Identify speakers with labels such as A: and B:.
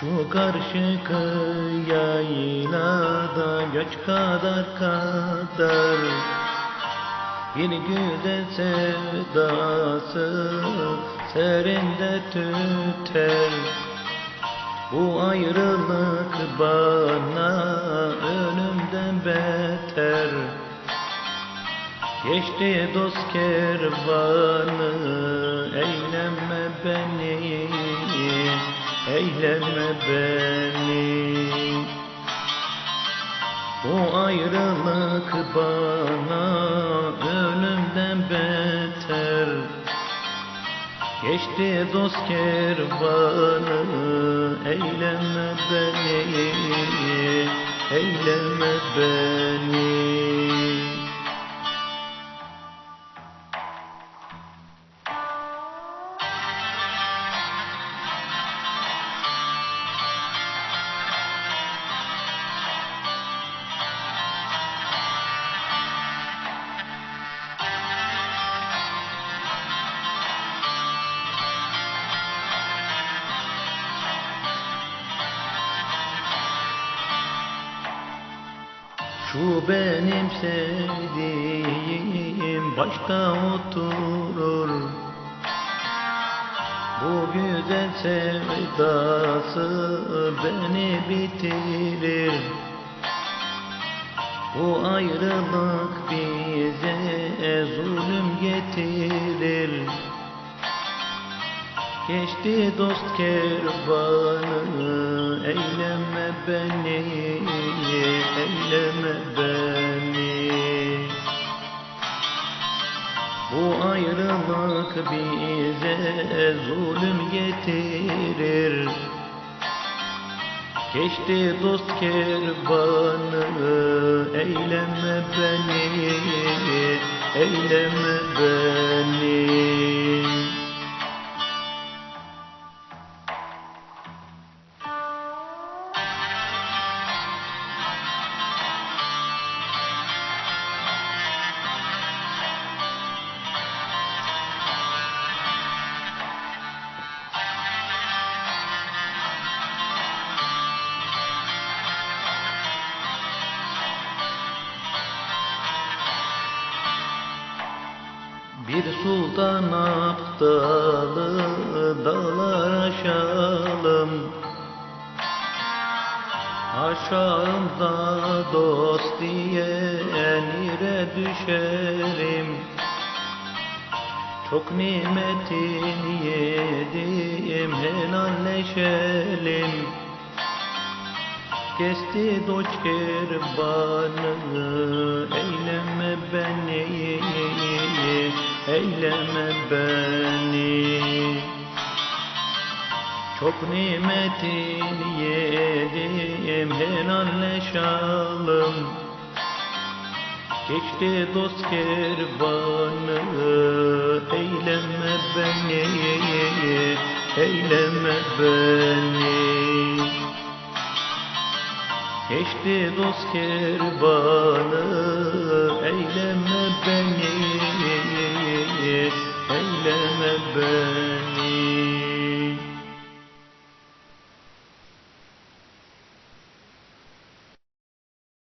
A: Şu karşı kıyayla göç kadar kadar Bir güzel sevdası serinde tüter. Bu ayrılık bana ölümden beter. Geçti dost kervanı eyleme beni eyleme beni. Bu ayrılık bana ölümden beter. Geçti dost kervanı eyleme beni. Eyleme beni Şu benim sevdiğim başta oturur. Bu güzel sevdası beni bitirir. Bu ayrılık bize zulüm getirir Geçti dost kervanı eyleme beni eyleme beni. Bu ayrılık bize zulüm getirir. Geçti dost kervanı eyleme beni eyleme beni Bir sultan aptalı dağlar aşalım Aşağımda dost diye nire düşerim. Çok nimetin yedim helalleşelim Kesti doç kervanı eyleme beni eyleme beni. Çok nimetin yedim helalleşalım Geçti dost kervanı eyleme beni eyleme beni Geçti dost kervanı eyleme beni eyleme beni